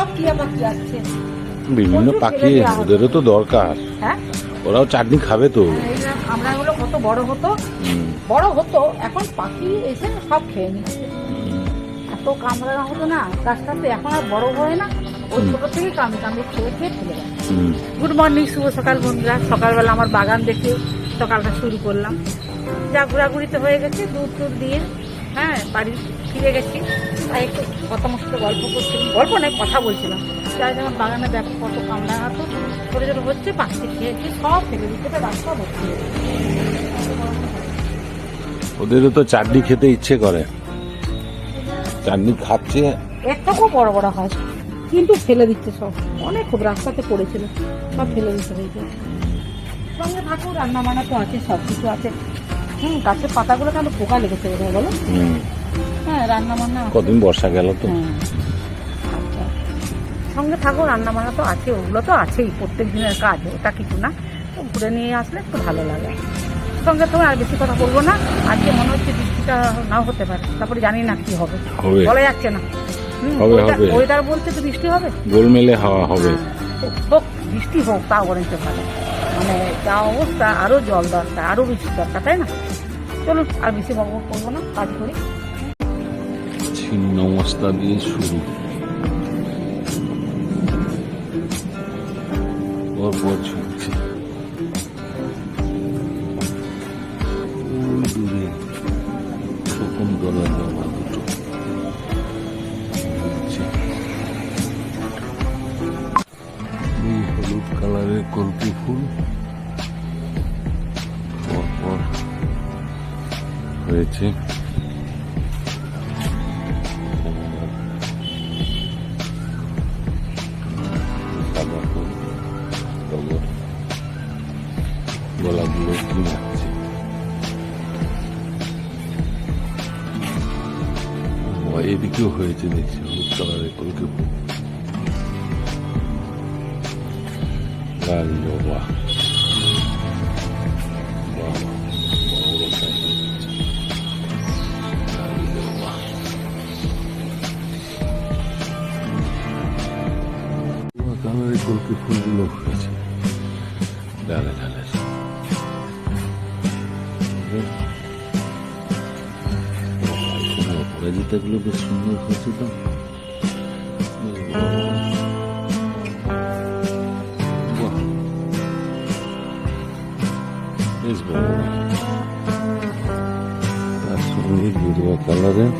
সব টিয়া পাখি বিভিন্ন পাখি। ওদেরও তো দরকার। হ্যাঁ? ওরাও চাটনি খাবে তো। এই যে কামড়াগুলো কত বড় হতো। বড় হতো এখন পাখি এসে সব খেয়ে নিচ্ছে। এত কামড়ানো হতো না গাছটাতে এখন আর বড় হয় না। ওই। ছোট থেকে কামড়ে কামড়ে খেয়ে খেয়ে ফেলে গুড মর্নিং শুভ সকাল বন্ধুরা। সকালবেলা আমার বাগান দেখে সকালটা শুরু করলাম। যা ঘোরাঘুরিতে হয়ে গেছে দুধ টুধ দিয়ে হ্যাঁ বাড়ি ফিরে গেছি। তাই একটু কথা মতো গল্প করছিলাম। গল্প নয় কথা বলছিলাম। যাই যেমন বাগানে দেখো কত কামড়া হাতো ছোটো ছোটো হচ্ছে পাখি খেয়েছে সব ফেলে দিচ্ছে রাস্তা ভর্তি ওদেরও তো চাটনি খেতে ইচ্ছে করে। চাটনি খাচ্ছে। এর থেকেও বড় বড় হয় কিন্তু ফেলে দিচ্ছে সব। অনেক খুব রাস্তাতে পড়েছিল সব ফেলে দিতে হয়েছে সঙ্গে থাকুক রান্না বান্না তো আছে সব কিছু আছে। হুম গাছের পাতাগুলো কেন পোকা লেগেছে বলো? হুম, হ্যাঁ রান্না বান্না কদিন বর্ষা গেল তো। হ্যাঁ আচ্ছা। সঙ্গে থাকো রান্না বান্না তো আছে ওগুলো তো আছেই প্রত্যেক দিনের কাজ ওটা কিছু না। তো ঘুরে নিয়ে আসলে একটু ভালো লাগে। সঙ্গে তো আর বেশি কথা বলব না। আজকে মনে হচ্ছে বৃষ্টিটা নাও হতে পারে তারপরে জানি না কি হবে। হবে। বলা যাচ্ছে না। হবে, হবে। ওয়েদার বলছে তো বৃষ্টি হবে? গোলমেলে হাওয়া হবে। হ্যাঁ, হোক বৃষ্টি হোক তাও বরঞ্চ ভালো। মানে যা অবস্থা আরও জল দরকার আরও বৃষ্টি দরকার তাই না? চলুন আর বেশি বকবক করব না কাজ করি। ছিন্ন মশলা দিয়ে শুরু। পরপর দূরে শকুন্তলা ফুল। পরপর ও, হয়েছে দেখছি হলুদ কালারের কলকে জবা। পুরো কালারের কলকে ফুলগুলো ফুটেছে। ডালে ডালে অপরাজিতাগুলো বেশ সুন্দর হয়েছে তো বেশ বড় বড়। বাহ। বেশ বড় বড়। তার সঙ্গে গেরুয়া কালারের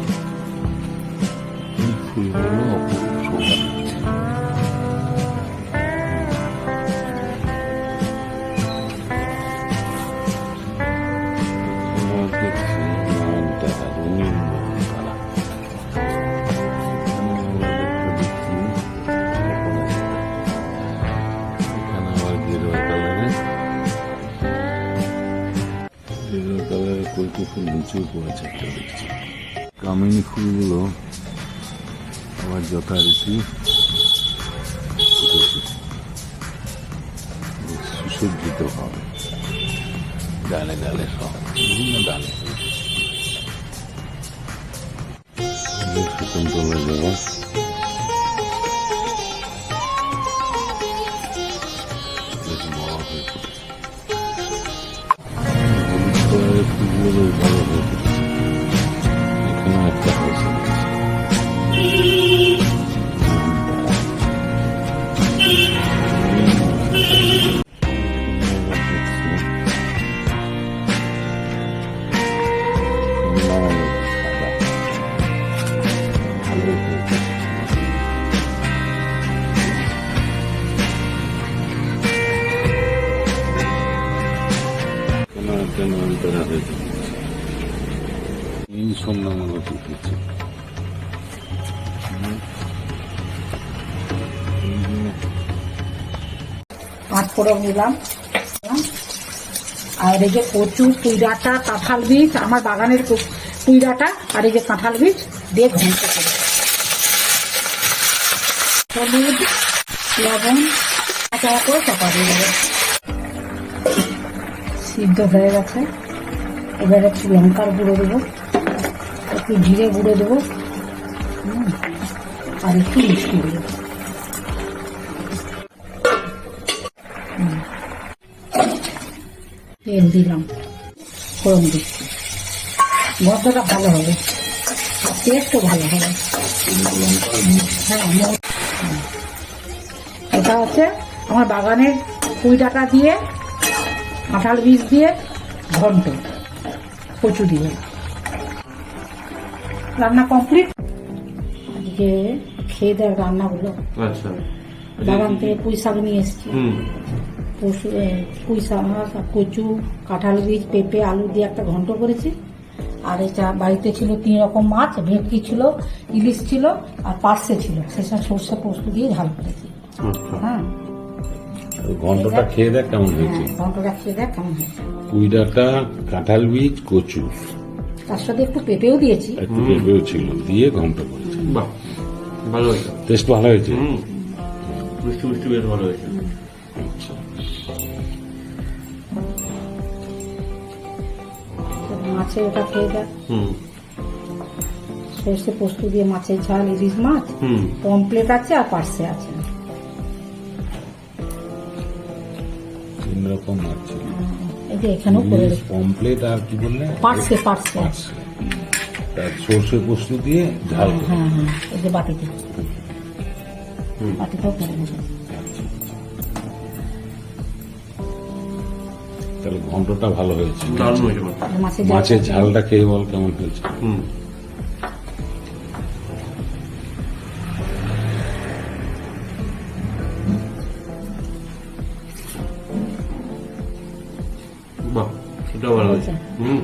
এই ফুলগুলো অপরূপ শোভা দিচ্ছে এবার দেখছি কলকি ফুল নিচেও পড়েছে একটা দেখছি। কামিনী ফুলগুলো আবার যথারীতি সুসজ্জিত হবে। ডালে ডালে সব, বিভিন্ন ডালে। বেশ শকুন্তলা কালারের ফুলগুলো একটা হয়েছে তিন সন্ধ্যামালা ফুটেছে পাঁচ আর এই যে কচু পুইডাটা, কাঁঠাল বীজ, আমার বাগানের কু- আর এই যে কাঁঠাল বীজ দিয়ে ঘন্ট করে হলুদ, লবণ করে চাপা দিয়ে দেবো। সিদ্ধ হয়ে গেছে। এবার একটু লঙ্কার গুঁড়ো দেবো, একটু জিরে গুঁড়ো দেবো আর একটু মিষ্টি দেবো। তেল দিলাম ফোড়ন দিচ্ছি গন্ধটা ভালো হবে, টেস্টও ভালো হবে। হ্যাঁ এটা হচ্ছে আমার বাগানের কুড়ি টাকা দিয়ে কাঁঠাল বীজ দিয়ে ঘন্ট কচু দিয়ে। রান্না কমপ্লিট? আজকে খেয়ে দেয় রান্নাগুলো। আচ্ছা। বাগান থেকে পুঁই শাক নিয়ে এসেছি। পুঁই শাক কচু কাঁঠাল বীজ পেঁপে আলু দিয়ে একটা ঘন্ট করেছি। আর এটা বাড়িতে ছিল তিন রকম মাছ ভেটকি ছিল ইলিশ ছিল আর পার্সে ছিল। সেসব সর্ষে পোস্ত দিয়ে ঝাল করেছি। আচ্ছা। হ্যাঁ। ঘন্টটা খেয়ে দেখ কেমন হয়েছে। হ্যাঁ ঘন্টটা খেয়ে দেখ কেমন হয়েছে। পুঁই ডাঁটা কাঁঠাল বীজ কচু। তার সাথে একটু পেঁপেও দিয়েছি। একটু পেঁপেও ছিল দিয়ে ঘন্ট করেছে। বাহ ভালো হয়েছে। টেস্ট ভালো হয়েছে? হুম। মিষ্টি মিষ্টি বেশ ভালো হয়েছে। আচ্ছা। মাছের ওটা খেয়ে দেখ। হুম। সর্ষে পোস্ত দিয়ে মাছের ঝাল ইলিশ মাছ। হুম। পমপ্লেট আছে আর পার্সে আছে তিন রকম ছিল এই যে এখানেও করে ইলিশ পমপ্লেট আর কি বললে পার্সে পার্সে পার্সে। তার সর্ষে পোস্ত দিয়ে ঝাল করে। হ্যাঁ হ্যাঁ এই যে বাটিতে হুম। বাটিতেও করে বসেছি তাহলে ঘন্টটা ভালো হয়েছে দারুণ হয়েছে বাহ। আর মাছের ঝালটা খেয়ে বল কেমন হয়েছে হুম বাহ সেটাও ভালো হয়েছে। হুম।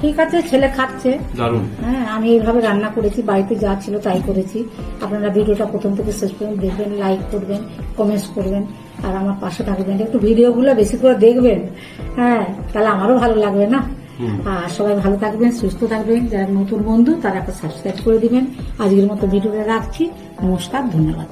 ঠিক আছে ছেলে খাচ্ছে। দারুণ। হ্যাঁ আমি এইভাবে রান্না করেছি বাড়িতে যা ছিল তাই করেছি। আপনারা ভিডিওটা প্রথম থেকে শেষ পর্যন্ত দেখবেন লাইক করবেন কমেন্টস করবেন আর আমার পাশে থাকবেন। একটু ভিডিওগুলো বেশি করে দেখবেন। হ্যাঁ তাহলে আমারও ভালো লাগবে না? আর সবাই ভালো থাকবেন সুস্থ থাকবেন। যারা নতুন বন্ধু তারা একটা সাবস্ক্রাইব করে দিবেন। আজকের মতো ভিডিওটা রাখছি। নমস্কার ধন্যবাদ।